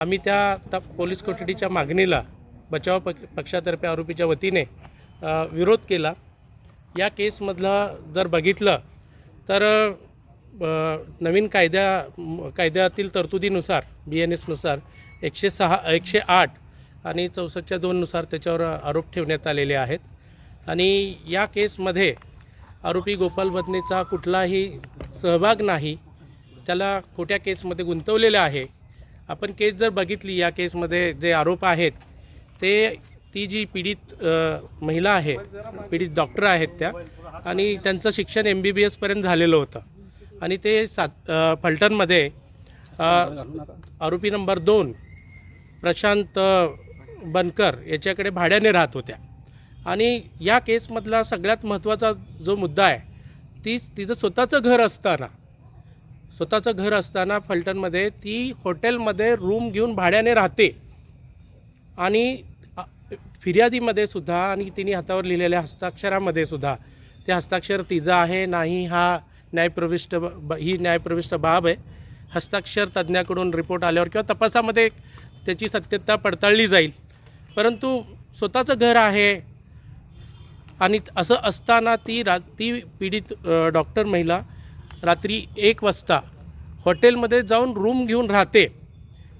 आम्ही त्या पोलीस कोठडीच्या मागणीला बचाव पक पक्षातर्फे आरोपीच्या वतीने विरोध केला. या केसमधला जर बघितलं तर नवीन कायद्या कायद्यातील तरतुदीनुसार बी एन एसनुसार एकशे सहा एकशे आठ आणि चौसष्टच्या दोननुसार त्याच्यावर आरोप ठेवण्यात आलेले आहेत. आणि या केसमध्ये आरोपी गोपाल बदनेचा कुठलाही सहभाग नाही त्याला खोट्या केसमध्ये गुंतवलेलं आहे. आपण केस जर बघितली या केसमध्ये जे आरोप आहेत ते ती जी पीडित महिला आहे पीडित डॉक्टर आहेत त्या आणि त्यांचं शिक्षण एम बी बी एसपर्यंत झालेलं होतं. आणि ते सात फलटणमध्ये आरोपी नंबर दोन प्रशांत बनकर याच्याकडे भाड्याने राहत होत्या. आणि या केसमधला सगळ्यात महत्त्वाचा जो मुद्दा आहे तीच तिचं स्वतःचं घर असताना स्वतःचं घर असताना फलटणमध्ये ती हॉटेलमध्ये रूम घेऊन भाड्याने राहते. आणि फिर्यादीमध्ये सुद्धा आणि तिने हातावर लिहिलेल्या हस्ताक्षरामध्ये सुद्धा ते हस्ताक्षर तिचं आहे नाही हा न्यायप्रविष्ट ही न्यायप्रविष्ट बाब आहे. हस्ताक्षर तज्ज्ञाकडून रिपोर्ट आल्यावर किंवा तपासामध्ये त्याची सत्यता पडताळली जाईल. परंतु स्वतःचं घर आहे. आणि असं असताना ती रा ती पीडित डॉक्टर महिला रात्री एक वाजता हॉटेलमध्ये जाऊन रूम घेऊन राहते.